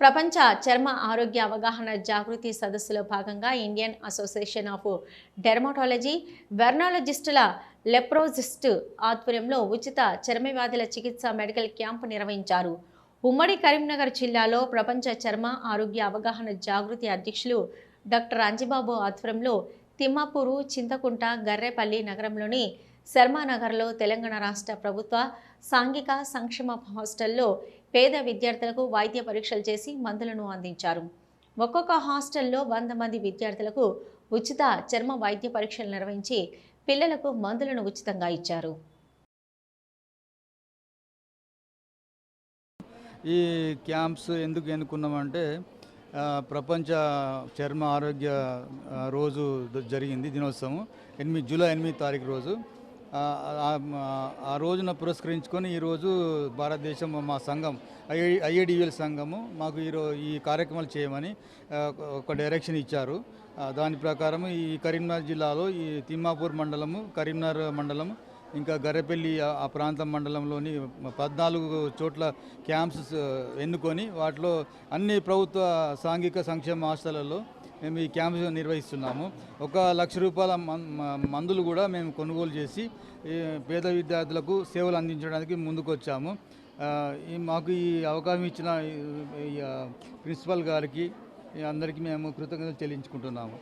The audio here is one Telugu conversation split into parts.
ప్రపంచ చర్మ ఆరోగ్య అవగాహన జాగృతి సదస్సులో భాగంగా ఇండియన్ అసోసియేషన్ ఆఫ్ డెర్మటాలజీ వెర్నాలజిస్టుల లెప్రోజిస్ట్ ఆధ్వర్యంలో ఉచిత చర్మ వ్యాధుల చికిత్స మెడికల్ క్యాంపు నిర్వహించారు. ఉమ్మడి కరీంనగర్ జిల్లాలో ప్రపంచ చర్మ ఆరోగ్య అవగాహన జాగృతి అధ్యక్షులు డాక్టర్ అంజిబాబు ఆధ్వర్యంలో తిమ్మాపూరు చింతకుంట గర్రేపల్లి నగరంలోని శర్మానగర్లో తెలంగాణ రాష్ట్ర ప్రభుత్వ సాంఘిక సంక్షేమ హాస్టల్లో పేద విద్యార్థులకు వైద్య పరీక్షలు చేసి మందులను అందించారు. ఒక్కొక్క హాస్టల్లో వంద మంది విద్యార్థులకు ఉచిత చర్మ వైద్య పరీక్షలు నిర్వహించి పిల్లలకు మందులను ఉచితంగా ఇచ్చారు. ఈ క్యాంప్స్ ఎందుకు ఎన్నుకున్నామంటే ప్రపంచ చర్మ ఆరోగ్య రోజు జరిగింది దినోత్సవం ఎనిమిది జూలై ఎనిమిది తారీఖు రోజు. ఆ, రోజున పురస్కరించుకొని ఈరోజు భారతదేశం మా సంఘం ఐ ఐఏడిఎల్ సంఘము మాకు ఈరో ఈ కార్యక్రమాలు చేయమని ఒక డైరెక్షన్ ఇచ్చారు. దాని ప్రకారం ఈ కరీంనగర్ జిల్లాలో ఈ తిమ్మాపూర్ మండలము కరీంనగర్ మండలం ఇంకా గర్రెపల్లి ఆ- ప్రాంతం మండలంలోని పద్నాలుగు చోట్ల క్యాంప్స్ ఎన్నుకొని వాటిలో అన్ని ప్రభుత్వ సాంఘిక సంక్షేమ ఆశలలో మేము ఈ క్యాంప్స్ నిర్వహిస్తున్నాము. ఒక లక్ష రూపాయల మం- మందులు కూడా మేము కొనుగోలు చేసి పేద విద్యార్థులకు సేవలు అందించడానికి ముందుకొచ్చాము. ఈ మాకు ఈ అవకాశం ఇచ్చిన ప్రిన్సిపల్ గారికి అందరికీ మేము కృతజ్ఞతలు చెల్లించుకుంటున్నాము.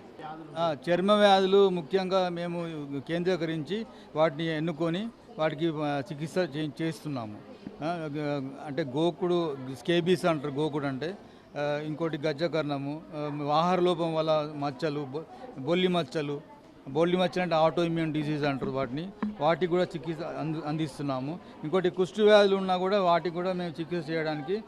చర్మ వ్యాధులు ముఖ్యంగా మేము కేంద్రీకరించి వాటిని ఎన్నుకొని వాటికి చికిత్స చే- చేస్తున్నాము. అంటే గోకుడు స్కేబీస్ అంటారు గోకుడు అంటే ఇంకోటి గజ్జకర్ణము ఆహార లోపం వల్ల మచ్చలు బొ- బొల్లి మచ్చలు బొల్లి మచ్చలు అంటే ఆటో ఇమ్యూన్ డిసీజ్ అంటారు వాటిని వాటికి కూడా చికిత్స అందిస్తున్నాము. ఇంకోటి కుష్టి వ్యాధులు ఉన్నా కూడా వాటికి కూడా మేము చికిత్స చేయడానికి